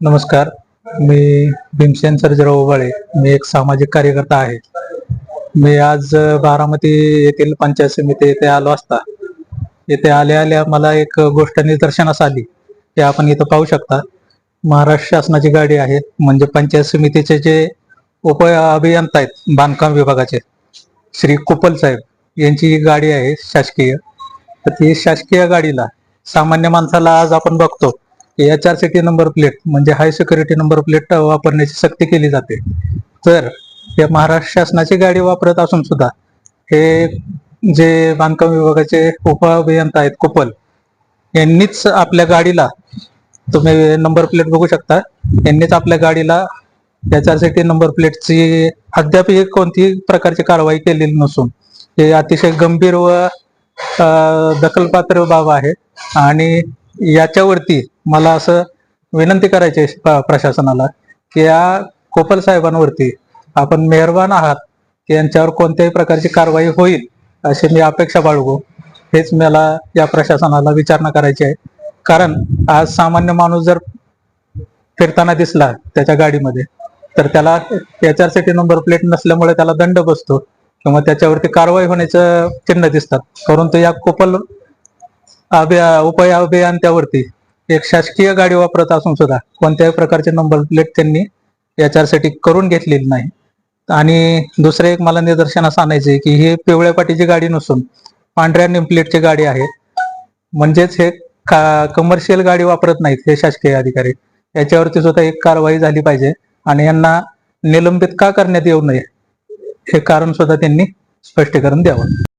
नमस्कार. मी भीमसेन सर्जेराव ओबाळे. मी एक सामाजिक कार्यकर्ता आहे. मी आज बारामती येथील पंचायत समिती येथे आलो असता. येथे आल्या आल्या मला एक गोष्ट निदर्शनास आली. ते आपण इथं पाहू शकता. महाराष्ट्र शासनाची गाडी आहे. म्हणजे पंचायत समितीचे जे उप अभियंता आहेत बांधकाम विभागाचे श्री कुपल साहेब यांची गाडी आहे शासकीय. तर ती शासकीय गाडीला सामान्य माणसाला आज आपण बघतो. H R C T number plate म्हणजे हाय सिक्युरिटी नंबर प्लेट वापरण्याची सक्ती केली जाते. तर या महाराष्ट्र शासनाची गाडी वापरत असून सुद्धा हे जे बांधकाम विभागाचे उप अभियंता आहेत कुपल यांनीच आपल्या गाडीला तुम्ही नंबर प्लेट बघू शकता यांनीच आपल्या गाडीला H R C T number प्लेटची अद्याप ही कोणतीही प्रकारची कारवाई केलेली नसून हे अतिशय गंभीर व दखलपात्र बाब आहे. आणि याच्यावरती मला असं विनंती करायची आहे प्रशासनाला की या कोपल साहेबांवरती आपण मेहरबान आहात की यांच्यावर कोणत्याही प्रकारची कारवाई होईल अशी मी अपेक्षा बाळगू. हेच मला या प्रशासनाला विचारणा करायची आहे. कारण आज सामान्य माणूस जर फिरताना दिसला त्याच्या गाडीमध्ये तर त्याला H R C T number plate नसल्यामुळे त्याला दंड बसतो किंवा त्याच्यावरती कारवाई होण्याचं चिन्ह दिसतात. परंतु या कोपल अभिया उपाय अभियान त्यावरती एक शासकीय गाडी वापरत असून सुद्धा कोणत्याही प्रकारचे नंबर प्लेट त्यांनी याच्यासाठी करून घेतलेली नाही. आणि दुसरं एक मला निदर्शनास आणायचे की ही पिवळ्या पाटीची गाडी नसून पांढऱ्या निमप्लेटची गाडी आहे. म्हणजेच हे कमर्शियल गाडी वापरत नाहीत हे शासकीय अधिकारी. याच्यावरती सुद्धा एक कारवाई झाली पाहिजे आणि यांना निलंबित का करण्यात येऊ नये हे कारण सुद्धा त्यांनी स्पष्टीकरण द्यावं.